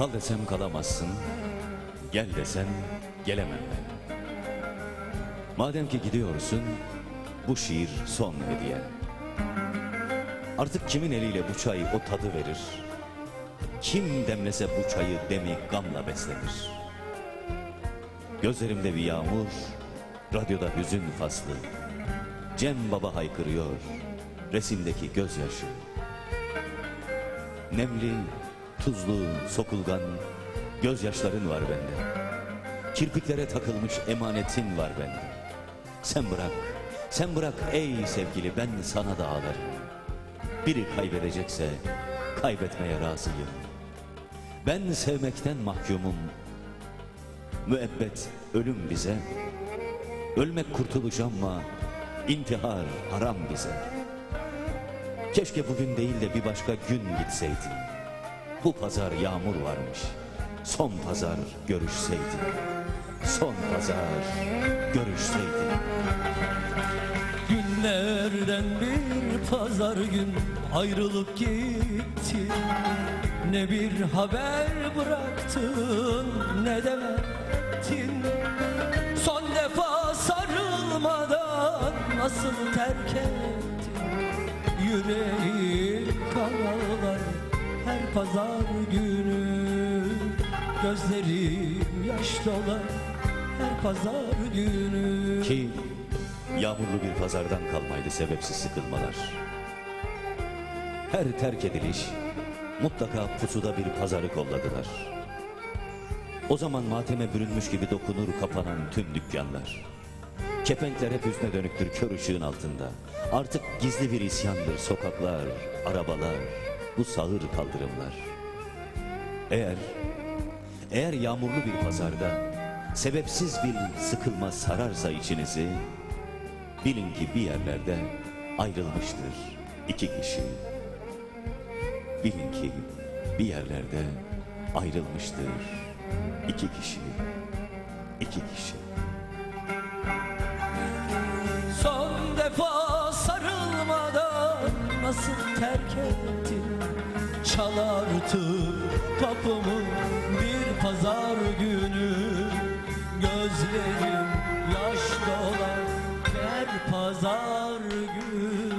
Kal desem kalamazsın, gel desem gelemem ben. Madem ki gidiyorsun, bu şiir son hediye. Artık kimin eliyle bu çay o tadı verir? Kim demlese bu çayı demi gamla beslenir? Gözlerimde bir yağmur, radyoda hüzün faslı. Cem Baba haykırıyor, resimdeki gözyaşı. Nemli, tuzlu, sokulgan gözyaşların var bende. Kirpiklere takılmış emanetin var bende. Sen bırak, sen bırak ey sevgili ben sana da ağlarım. Biri kaybedecekse kaybetmeye razıyım. Ben sevmekten mahkumum. Müebbet ölüm bize. Ölmek kurtuluş ama intihar haram bize. Keşke bugün değil de bir başka gün gitseydin. Bu pazar yağmur varmış. Son pazar görüşseydin. Son pazar görüşseydin. Günlerden bir pazar gün ayrılıp gitti Ne bir haber bıraktın ne de Son defa sarılmadan nasıl terk ettin Yüreği pazar günü Gözlerim yaş dolar her pazar günü Ki yağmurlu bir pazardan kalmaydı sebepsiz sıkılmalar. Her terk ediliş mutlaka pusuda bir pazarı kolladılar. O zaman mateme bürünmüş gibi dokunur kapanan tüm dükkanlar. Kepenkler hep üstüne dönüktür kör ışığın altında. Artık gizli bir isyandır sokaklar, arabalar, bu sağır kaldırımlar. Eğer, eğer yağmurlu bir pazarda sebepsiz bir sıkılma sararsa içinizi, bilin ki bir yerlerde ayrılmıştır iki kişi. Bilin ki bir yerlerde ayrılmıştır iki kişi, iki kişi. Nasıl terk ettin? Çal artık kapımı bir pazar günü. Gözlerim yaş dolar her pazar günü